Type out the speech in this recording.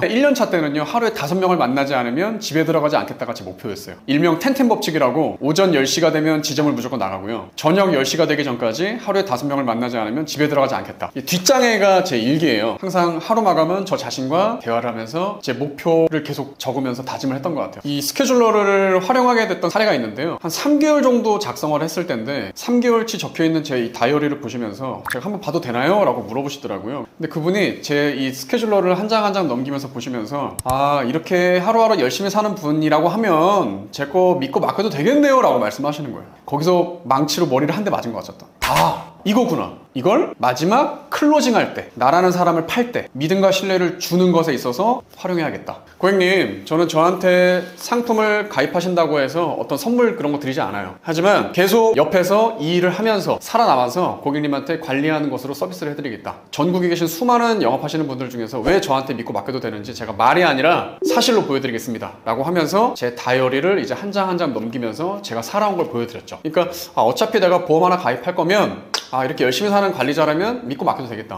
1년차 때는요, 하루에 5명을 만나지 않으면 집에 들어가지 않겠다가 제 목표였어요. 일명 텐텐 법칙이라고 오전 10시가 되면 지점을 무조건 나가고요. 저녁 10시가 되기 전까지 하루에 5명을 만나지 않으면 집에 들어가지 않겠다. 이 뒷장애가 제 일기예요. 항상 하루 마감은 저 자신과 대화를 하면서 제 목표를 계속 적으면서 다짐을 했던 것 같아요. 이 스케줄러를 활용하게 됐던 사례가 있는데요. 한 3개월 정도 작성을 했을 때인데 3개월치 적혀 있는 제이 다이어리를 보시면서 제가 한번 봐도 되나요? 라고 물어보시더라고요. 근데 그분이 제 이 스케줄러를 한 장 한 장 넘기면서 보시면서 아 이렇게 하루하루 열심히 사는 분이라고 하면 제 거 믿고 맡겨도 되겠네요 라고 말씀하시는 거예요. 거기서 망치로 머리를 한 대 맞은 것 같았다. 아 이거구나. 이걸 마지막 클로징 할 때, 나라는 사람을 팔 때, 믿음과 신뢰를 주는 것에 있어서 활용해야겠다. 고객님, 저는 저한테 상품을 가입하신다고 해서 어떤 선물 그런 거 드리지 않아요. 하지만 계속 옆에서 이 일을 하면서 살아남아서 고객님한테 관리하는 것으로 서비스를 해드리겠다. 전국에 계신 수많은 영업하시는 분들 중에서 왜 저한테 믿고 맡겨도 되는지 제가 말이 아니라 사실로 보여드리겠습니다. 라고 하면서 제 다이어리를 이제 한 장 한 장 넘기면서 제가 살아온 걸 보여드렸죠. 그러니까 아, 어차피 내가 보험 하나 가입할 거면 아 이렇게 열심히 사는 관리자라면 믿고 맡겨도 되겠다